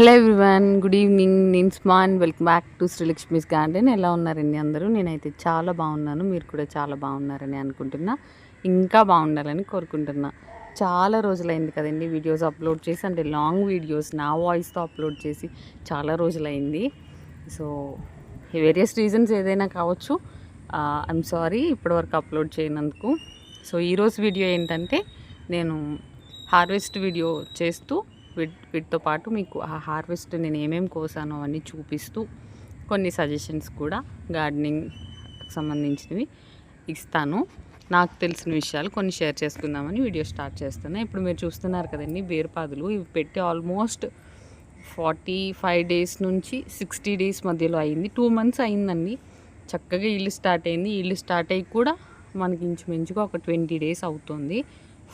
Hello everyone good evening. నేను స్మాన్. Welcome back to Srilakshmi's garden. ఎలా ఉన్నారండి అందరూ? నేనైతే చాలా బాగున్నాను. మీరు కూడా చాలా బాగున్నారని అనుకుంటున్నా. ఇంకా బాగుండాలని కోరుకుంటున్నా. చాలా రోజులైంది కదండి వీడియోస్ అప్లోడ్ చేసి అంటే లాంగ్ వీడియోస్ నా వాయిస్తో అప్లోడ్ చేసి చాలా రోజులైంది. సో వేరియస్ రీజన్స్ ఏదైనా కావచ్చు. ఐఎమ్ సారీ ఇప్పటివరకు అప్లోడ్ చేయనందుకు. సో ఈరోజు వీడియో ఏంటంటే నేను హార్వెస్ట్ వీడియో చేస్తూ వీటితో పాటు మీకు ఆ హార్వెస్ట్ నేను ఏమేమి కోసానో అవన్నీ చూపిస్తూ కొన్ని సజెషన్స్ కూడా గార్డెనింగ్ సంబంధించినవి ఇస్తాను. నాకు తెలిసిన విషయాలు కొన్ని షేర్ చేసుకుందామని వీడియో స్టార్ట్ చేస్తాను ఇప్పుడు మీరు చూస్తున్నారు కదండి బీరపాదులు ఇవి పెట్టి ఆల్మోస్ట్ ఫార్టీ ఫైవ్ డేస్ నుంచి సిక్స్టీ డేస్ మధ్యలో అయింది. టూ మంత్స్ అయిందండి. చక్కగా ఇల్లు స్టార్ట్ అయింది. ఇల్లు స్టార్ట్ అయ్యి కూడా మనకి ఇంచుమించుగా ఒక ట్వంటీ డేస్ అవుతుంది.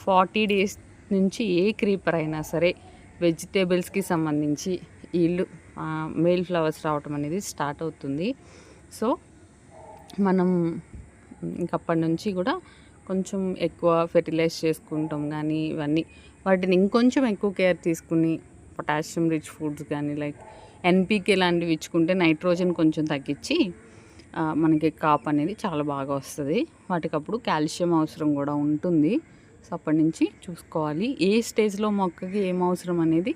ఫార్టీ డేస్ నుంచి ఏ క్రీపర్ అయినా సరే వెజిటేబుల్స్కి సంబంధించి ఇల్లు మేల్ ఫ్లవర్స్ రావటం అనేది స్టార్ట్ అవుతుంది. సో మనం ఇంకప్పటి నుంచి కూడా కొంచెం ఎక్కువ ఫెర్టిలైజ్ చేసుకుంటాం కానీ ఇవన్నీ. వాటిని ఇంకొంచెం ఎక్కువ కేర్ తీసుకుని పొటాషియం రిచ్ ఫుడ్స్ కానీ లైక్ ఎన్పీకే లాంటివి ఇచ్చుకుంటే నైట్రోజన్ కొంచెం తగ్గించి మనకి కాప్ అనేది చాలా బాగా వస్తుంది. వాటికప్పుడు కాల్షియం అవసరం కూడా ఉంటుంది. సో అప్పటి నుంచి చూసుకోవాలి. ఏ స్టేజ్లో మొక్కకి ఏం అవసరం అనేది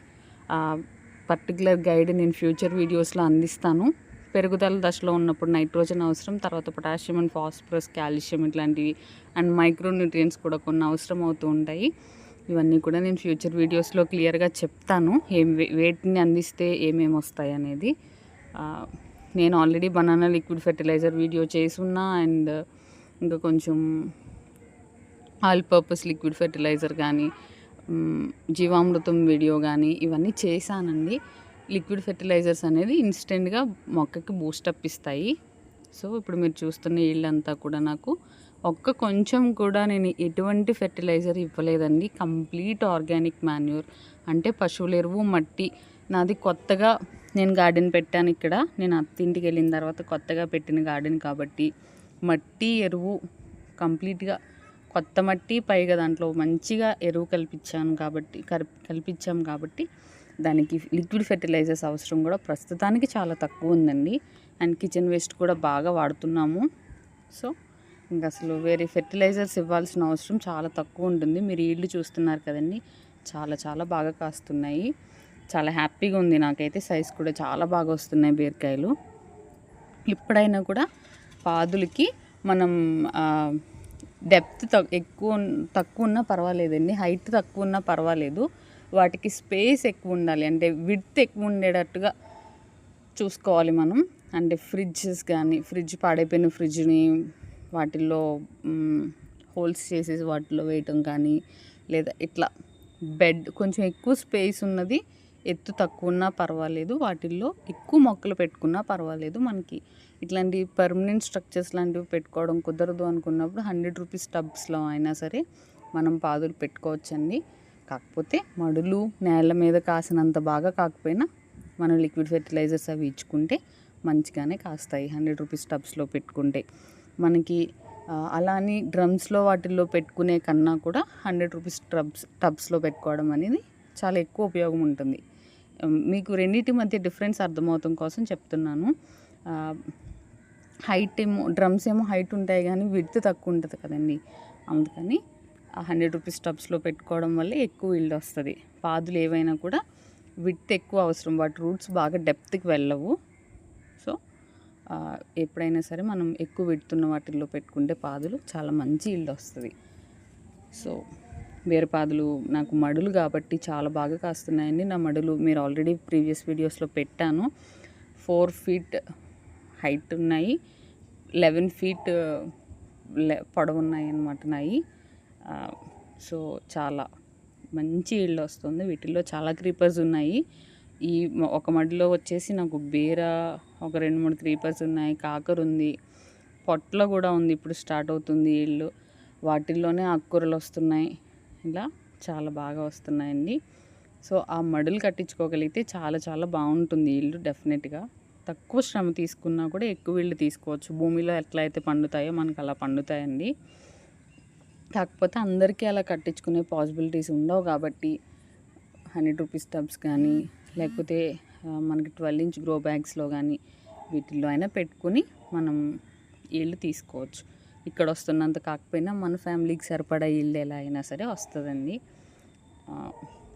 పర్టికులర్ గైడ్ నేను ఫ్యూచర్ వీడియోస్లో అందిస్తాను. పెరుగుదల దశలో ఉన్నప్పుడు నైట్రోజన్ అవసరం తర్వాత పొటాషియం అండ్ ఫాస్ఫరస్ కాల్షియం ఇట్లాంటివి అండ్ మైక్రోన్యూట్రియంట్స్ కూడా కొన్ని అవసరం అవుతూ ఉంటాయి. ఇవన్నీ కూడా నేను ఫ్యూచర్ వీడియోస్లో క్లియర్గా చెప్తాను. ఏం వే- వేటిని అందిస్తే ఏమేమి వస్తాయి అనేది. నేను already banana liquid fertilizer video చేసున్నా and ఇంకా కొంచెం ఆల్ పర్పస్ లిక్విడ్ ఫెర్టిలైజర్ కానీ జీవామృతం వీడియో కానీ ఇవన్నీ చేశానండి. లిక్విడ్ ఫెర్టిలైజర్స్ అనేది ఇన్స్టెంట్గా మొక్కకి బూస్టప్ ఇస్తాయి. సో ఇప్పుడు మీరు చూస్తున్న ఇళ్ళంతా కూడా నాకు ఒక్క కొంచెం కూడా నేను ఎటువంటి ఫెర్టిలైజర్ ఇవ్వలేదండి. Complete organic manure. అంటే పశువుల ఎరువు మట్టి. నాది కొత్తగా నేను గార్డెన్ పెట్టాను ఇక్కడ. నేను అత్తింటికి వెళ్ళిన తర్వాత కొత్తగా పెట్టిన గార్డెన్ కాబట్టి మట్టి ఎరువు కంప్లీట్గా కొత్త మట్టి పైగా దాంట్లో మంచిగా ఎరువు కల్పించాను కాబట్టి కల్- కల్పించాం కాబట్టి దానికి లిక్విడ్ ఫెర్టిలైజర్స్ అవసరం కూడా ప్రస్తుతానికి చాలా తక్కువ ఉందండి. అండ్ కిచెన్ వేస్ట్ కూడా బాగా వాడుతున్నాము. సో ఇంకా అసలు వేరే ఫెర్టిలైజర్స్ ఇవ్వాల్సిన అవసరం చాలా తక్కువ ఉంటుంది. మీరు ఇల్లు చూస్తున్నారు కదండి చాలా చాలా బాగా కాస్తున్నాయి. చాలా హ్యాపీగా ఉంది నాకైతే. సైజ్ కూడా చాలా బాగా వస్తున్నాయి బీరకాయలు. ఎప్పుడైనా కూడా పాదులకి మనం డెప్త్ ఎక్కువ తక్కువ ఉన్నా పర్వాలేదండి. హైట్ తక్కువ ఉన్నా పర్వాలేదు. వాటికి స్పేస్ ఎక్కువ ఉండాలి. అంటే విడ్త్ ఎక్కువ ఉండేటట్టుగా చూసుకోవాలి మనం. అంటే ఫ్రిడ్జెస్ కానీ ఫ్రిడ్జ్ పాడైపోయిన ఫ్రిడ్జ్ని వాటిల్లో హోల్స్ చేసేసి వాటిలో వేయటం కానీ లేదా ఇట్లా బెడ్ కొంచెం ఎక్కువ స్పేస్ ఉన్నది ఎత్తు తక్కువ ఉన్నా పర్వాలేదు. వాటిల్లో ఎక్కువ మొక్కలు పెట్టుకున్నా పర్వాలేదు మనకి. ఇట్లాంటి పర్మనెంట్ స్ట్రక్చర్స్ లాంటివి పెట్టుకోవడం కుదరదు అనుకున్నప్పుడు హండ్రెడ్ రూపీస్ టబ్స్లో అయినా సరే మనం పాదులు పెట్టుకోవచ్చండి. కాకపోతే మడులు నేల మీద కాసినంత బాగా కాకపోయినా మనం లిక్విడ్ ఫెర్టిలైజర్స్ అవి ఇచ్చుకుంటే మంచిగానే కాస్తాయి హండ్రెడ్ రూపీస్ టబ్స్లో పెట్టుకుంటే. మనకి ఆ, అలా అని డ్రమ్స్లో వాటిల్లో పెట్టుకునే కన్నా కూడా హండ్రెడ్ రూపీస్ టబ్స్ టబ్స్లో పెట్టుకోవడం అనేది చాలా ఎక్కువ ఉపయోగం ఉంటుంది. మీకు రెండింటి మధ్య డిఫరెన్స్ అర్థమవుతాం కోసం చెప్తున్నాను. హైట్ ఏమో డ్రమ్స్ ఏమో హైట్ ఉంటాయి కానీ విడ్త్ తక్కువ ఉంటుంది కదండి. అందుకని ఆ హండ్రెడ్ రూపీస్ టబ్స్లో పెట్టుకోవడం వల్ల ఎక్కువ ఇల్లు వస్తుంది. పాదులు ఏవైనా కూడా విడ్త్ ఎక్కువ అవసరం. వాటి రూట్స్ బాగా డెప్త్కి వెళ్ళవు. సో ఎప్పుడైనా సరే మనం ఎక్కువ విడుతున్న వాటిల్లో పెట్టుకుంటే పాదులు చాలా మంచి ఇల్లు వస్తుంది. సో పాదులు నాకు మడులు కాబట్టి చాలా బాగా కాస్తున్నాయండి. నా మడులు మీరు ఆల్రెడీ ప్రీవియస్ వీడియోస్లో పెట్టాను. ఫోర్ ఫీట్ హైట్ ఉన్నాయి. లెవెన్ ఫీట్ పొడవు ఉన్నాయి అన్నమాట నాయి సో చాలా మంచి ఇళ్ళు వస్తుంది. వీటిల్లో చాలా క్రీపర్స్ ఉన్నాయి. ఈ ఒక మడిలో వచ్చేసి నాకు బీర ఒక రెండు మూడు క్రీపర్స్ ఉన్నాయి. కాకర ఉంది. పొట్ల కూడా ఉంది ఇప్పుడు స్టార్ట్ అవుతుంది ఇళ్ళు ఇల్లు. వాటిల్లోనే ఆకుకూరలు వస్తున్నాయి. ఇలా చాలా బాగా వస్తున్నాయండి. సో ఆ మడులు కట్టించుకోగలిగితే చాలా చాలా బాగుంటుంది ఇల్లు డెఫినెట్గా తక్కువ శ్రమ తీసుకున్నా కూడా ఎక్కువ ఇల్లు తీసుకోవచ్చు. భూమిలో ఎట్లా అయితే పండుతాయో మనకు అలా పండుతాయండి. కాకపోతే అందరికీ అలా కట్టించుకునే పాసిబిలిటీస్ ఉండవు కాబట్టి హండ్రెడ్ రూపీస్ టబ్స్ కానీ లేకపోతే మనకి ట్వెల్వ్ ఇంచ్ గ్రో బ్యాగ్స్లో కానీ వీటిల్లో అయినా పెట్టుకుని మనం ఇళ్ళు తీసుకోవచ్చు. ఇక్కడ వస్తున్నంత కాకపోయినా మన ఫ్యామిలీకి సరిపడా ఇల్లు ఎలా అయినా సరే వస్తుందండి.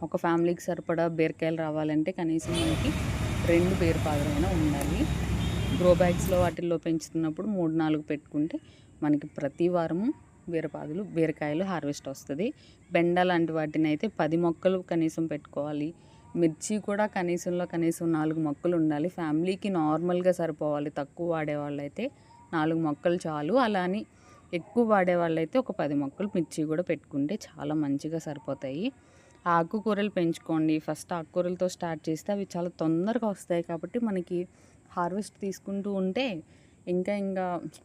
ఒక ఫ్యామిలీకి సరిపడా బీరకాయలు రావాలంటే కనీసం మనకి రెండు బీరపాదులైనా ఉండాలి. గ్రో బ్యాగ్స్లో వాటిల్లో పెంచుతున్నప్పుడు మూడు నాలుగు పెట్టుకుంటే మనకి ప్రతి వారము బీరపాదులు బీరకాయలు హార్వెస్ట్ వస్తుంది. బెండ లాంటి వాటిని అయితే పది మొక్కలు కనీసం పెట్టుకోవాలి. మిర్చి కూడా కనీసంలో కనీసం నాలుగు మొక్కలు ఉండాలి. ఫ్యామిలీకి నార్మల్గా సరిపోవాలి. తక్కువ వాడే వాళ్ళైతే నాలుగు మొక్కలు చాలు. అలా అని ఎక్కువ వాడే వాళ్ళైతే ఒక పది మొక్కలు మిర్చి కూడా పెట్టుకుంటే చాలా మంచిగా సరిపోతాయి. ఆకుకూరలు పెంచుకోండి. ఫస్ట్ ఆకుకూరలతో స్టార్ట్ చేస్తే అవి చాలా తొందరగా వస్తాయి కాబట్టి మనకి హార్వెస్ట్ తీసుకుంటూ ఉంటే ఇంకా ఇంకా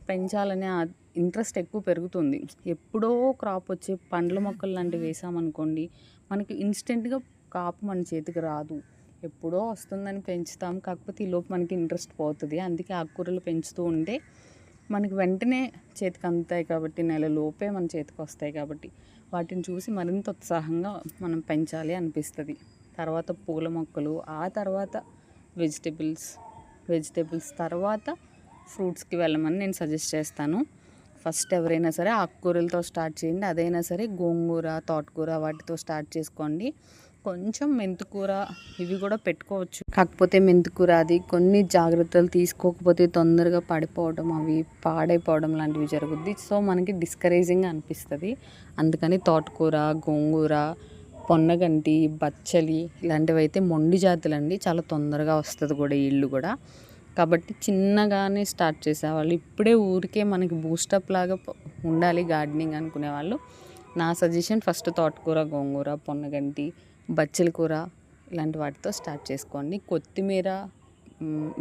పెంచాలనే ఇంట్రెస్ట్ ఎక్కువ పెరుగుతుంది. ఎప్పుడో క్రాప్ వచ్చే పండ్ల మొక్కలు లాంటివి వేసామనుకోండి మనకి ఇన్స్టెంట్గా కాపు మన చేతికి రాదు. ఎప్పుడో వస్తుందని పెంచుతాం కాకపోతే ఈలోపు మనకి ఇంట్రెస్ట్ పోతుంది. అందుకే ఆకుకూరలు పెంచుతూ ఉంటే మనకి వెంటనే చేతికి అందుతాయి కాబట్టి నెల లోపే మన చేతికి వస్తాయి కాబట్టి వాటిని చూసి మరింత ఉత్సాహంగా మనం పెంచాలి అనిపిస్తుంది. తర్వాత పూల మొక్కలు ఆ తర్వాత వెజిటేబుల్స్ వెజిటేబుల్స్ తర్వాత ఫ్రూట్స్కి వెళ్ళమని నేను సజెస్ట్ చేస్తాను. ఫస్ట్ ఎవరైనా సరే ఆకుకూరలతో స్టార్ట్ చేయండి అదైనా సరే గోంగూర తోటకూర వాటితో స్టార్ట్ చేసుకోండి. కొంచెం మెంతికూర ఇవి కూడా పెట్టుకోవచ్చు. కాకపోతే మెంతికూర అది కొన్ని జాగ్రత్తలు తీసుకోకపోతే తొందరగా పడిపోవడం అవి పాడైపోవడం లాంటివి జరుగుద్ది. సో మనకి డిస్కరేజింగ్ అనిపిస్తుంది. అందుకని తోటకూర గోంగూర పొన్నగంటి బచ్చలి ఇలాంటివి అయితే మొండి జాతులండి. చాలా తొందరగా వస్తుంది కూడా ఇల్లు కూడా. కాబట్టి చిన్నగానే స్టార్ట్ చేసేవాళ్ళు. ఇప్పుడే ఊరికే మనకి బూస్టప్ లాగా ఉండాలి గార్డెనింగ్ అనుకునే వాళ్ళు నా సజెషన్ ఫస్ట్ తోటకూర గోంగూర పొన్నగంటి బచ్చల కూర ఇలాంటి వాటితో స్టార్ట్ చేసుకోండి. కొత్తిమీర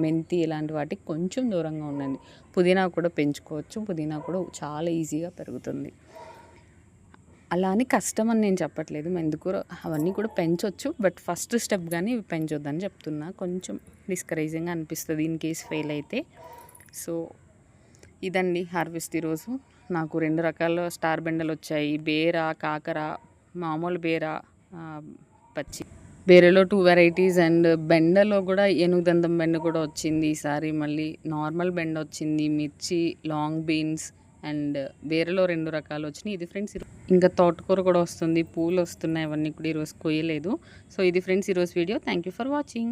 మెంతి ఇలాంటి వాటికి కొంచెం దూరంగా ఉండండి. పుదీనా కూడా పెంచుకోవచ్చు. పుదీనా కూడా చాలా ఈజీగా పెరుగుతుంది. అలా అని కష్టం అని నేను చెప్పట్లేదు. మెందుకూర అవన్నీ కూడా పెంచవచ్చు బట్ ఫస్ట్ స్టెప్ కానీ ఇవి పెంచొద్దని చెప్తున్నా. కొంచెం డిస్కరేజింగ్గా అనిపిస్తుంది ఇన్ కేస్ ఫెయిల్ అయితే. సో ఇదండి హార్వెస్ట్ ఈరోజు నాకు రెండు రకాల స్టార్ బెండలు వచ్చాయి బేర కాకర మామూలు బేర పచ్చి. బేరలో టూ వెరైటీస్ అండ్ బెండలో కూడా ఏనుగుదంతం బెండ కూడా వచ్చింది ఈసారి. మళ్ళీ నార్మల్ బెండ వచ్చింది మిర్చి లాంగ్ బీన్స్ అండ్ బేరలో రెండు రకాలు వచ్చినాయి. ఇది ఫ్రెండ్స్ ఇంకా తోటకూర కూడా వస్తుంది పూలు వస్తున్నాయి అవన్నీ కూడా ఈరోజు కొయ్యలేదు. సో ఇది ఫ్రెండ్స్ ఈరోజు video thank you for watching